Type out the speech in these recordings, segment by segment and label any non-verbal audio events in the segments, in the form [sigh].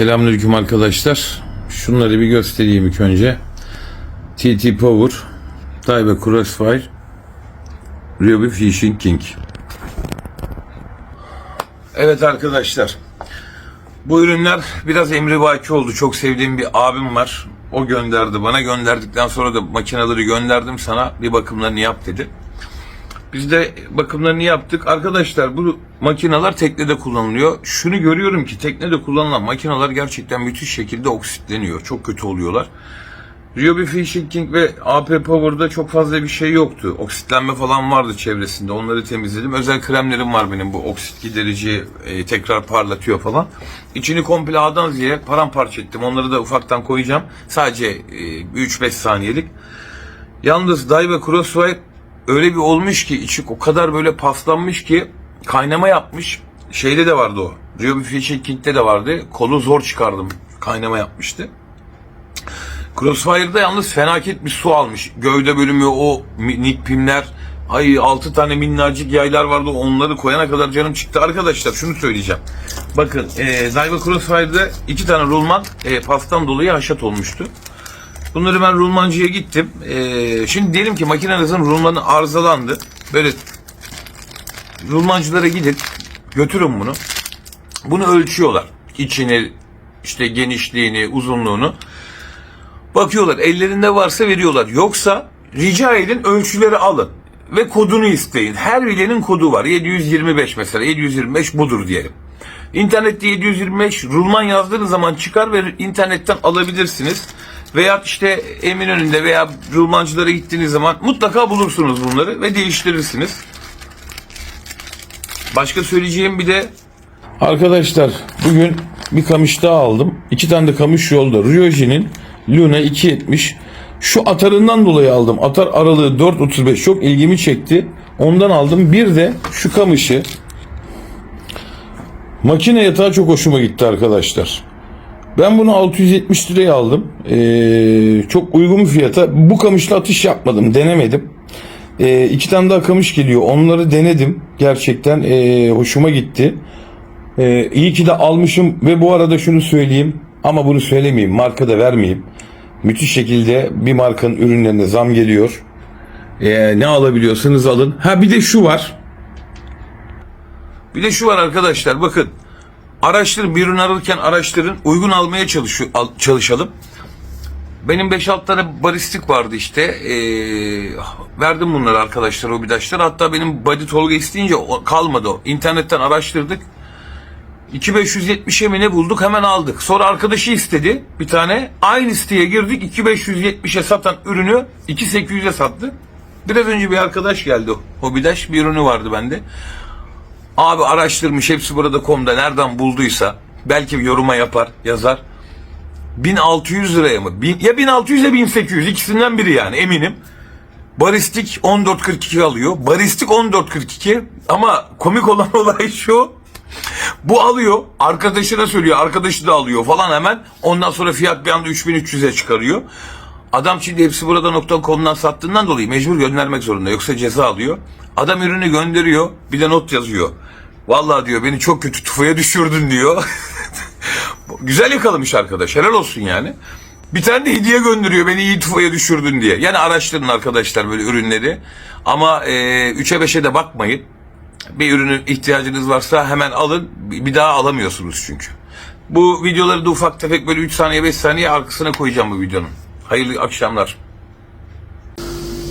Selamünaleyküm arkadaşlar. Şunları bir göstereyim ilk önce. TT Power, Daiwa Crossfire, Ryobi Fishing King. Evet arkadaşlar. Bu ürünler biraz emrivaki oldu. Çok sevdiğim bir abim var. O gönderdi bana. Gönderdikten sonra da makineleri gönderdim sana. Bir bakımlarını yap dedi. Biz de bakımlarını yaptık. Arkadaşlar bu makineler teknede kullanılıyor. Şunu görüyorum ki teknede kullanılan makineler gerçekten müthiş şekilde oksitleniyor. Çok kötü oluyorlar. Ryobi Fishing King ve AP Power'da çok fazla bir şey yoktu. Oksitlenme falan vardı çevresinde. Onları temizledim. Özel kremlerim var benim bu oksit giderici e, tekrar parlatıyor falan. İçini komple A'dan Z'ye paramparça ettim. Onları da ufaktan koyacağım. Sadece e, 3-5 saniyelik. Yalnız Daiwa Crossfire öyle bir olmuş ki içi o kadar böyle paslanmış ki kaynama yapmış. Şeyde de vardı o. Ryobi Fishing King'de de vardı. Kolu zor çıkardım. Kaynama yapmıştı. Crossfire'da yalnız fenaket bir su almış. Gövde bölümü o minik. Ay 6 tane minnacık yaylar vardı. Onları koyana kadar canım çıktı. Arkadaşlar şunu söyleyeceğim. Bakın e, Daiwa Crossfire'da iki tane rulman e, pastan dolayı haşat olmuştu. Bunları ben rulmancıya gittim. E, şimdi diyelim ki makinenizin rulmanı arızalandı. Böyle rulmancılara gidin. Götürün bunu. Bunu ölçüyorlar. İçini, işte genişliğini, uzunluğunu. Bakıyorlar ellerinde varsa veriyorlar. Yoksa rica edin ölçüleri alın. Ve kodunu isteyin. Her bilenin kodu var. 725 mesela. 725 budur diyelim. İnternette 725 rulman yazdığınız zaman çıkar ve internetten alabilirsiniz. Veya işte Eminönü'nde veya rulmancılara gittiğiniz zaman mutlaka bulursunuz bunları ve değiştirirsiniz. Başka söyleyeceğim bir de Arkadaşlar bugün bir kamış daha aldım. İki tane de kamış yolda. Ryoji'nin Luna 270. Şu atarından dolayı aldım. Atar aralığı 4.35 çok ilgimi çekti. Ondan aldım. Bir de şu kamışı makine yatağı çok hoşuma gitti arkadaşlar. Ben bunu 670 liraya aldım. Ee, çok uygun bir fiyata. Bu kamışla atış yapmadım. Denemedim. Ee, iki tane daha kamış geliyor. Onları denedim. Gerçekten ee, hoşuma gitti. Ee, iyi ki de almışım ve bu arada şunu söyleyeyim ama bunu söylemeyeyim marka da vermeyeyim. Müthiş şekilde bir markanın ürünlerine zam geliyor. Ee, ne alabiliyorsanız alın. Ha bir de şu var. Bir de şu var arkadaşlar bakın. Araştırın bir ürün ararken araştırın. Uygun almaya çalışıyor, al- çalışalım. Benim 5-6 tane baristik vardı işte. Ee, verdim bunları arkadaşlar o bidaşlar. Hatta benim body Tolga isteyince o- kalmadı o. İnternetten araştırdık. 2570'e mi ne bulduk hemen aldık. Sonra arkadaşı istedi bir tane. Aynı siteye girdik 2570'e satan ürünü 2800'e sattı. Biraz önce bir arkadaş geldi. Hobidaş bir ürünü vardı bende. Abi araştırmış hepsi burada komda nereden bulduysa belki yoruma yapar yazar. 1600 liraya mı? Bin- ya 1600 ya 1800 ikisinden biri yani eminim. Baristik 14.42 alıyor. Baristik 14.42 ama komik olan [laughs] olay şu. Bu alıyor, arkadaşına söylüyor, arkadaşı da alıyor falan hemen. Ondan sonra fiyat bir anda 3300'e çıkarıyor. Adam şimdi hepsi burada nokta.com'dan sattığından dolayı mecbur göndermek zorunda. Yoksa ceza alıyor. Adam ürünü gönderiyor, bir de not yazıyor. Vallahi diyor beni çok kötü tufaya düşürdün diyor. [laughs] Güzel yakalamış arkadaş, helal olsun yani. Bir tane de hediye gönderiyor beni iyi tufaya düşürdün diye. Yani araştırın arkadaşlar böyle ürünleri. Ama e, 3'e 5'e de bakmayın bir ürünün ihtiyacınız varsa hemen alın. Bir daha alamıyorsunuz çünkü. Bu videoları da ufak tefek böyle 3 saniye 5 saniye arkasına koyacağım bu videonun. Hayırlı akşamlar.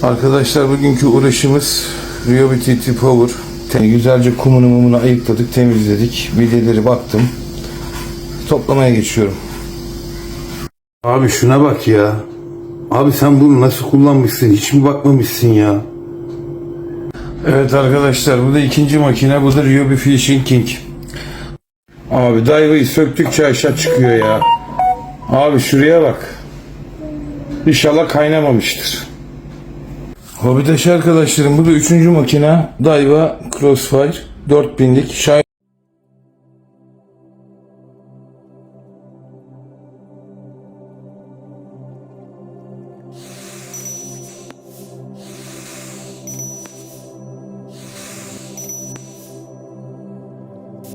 Arkadaşlar bugünkü uğraşımız Ryobi TT Power. Güzelce kumunu mumunu ayıkladık, temizledik. Videoları baktım. Toplamaya geçiyorum. Abi şuna bak ya. Abi sen bunu nasıl kullanmışsın? Hiç mi bakmamışsın ya? Evet arkadaşlar bu da ikinci makine. Bu da Ryobi Fishing King. Abi Daiva'yı söktükçe aşağı çıkıyor ya. Abi şuraya bak. İnşallah kaynamamıştır. Hobidaş arkadaşlarım bu da üçüncü makine. Daiwa Crossfire 4000'lik. Şahin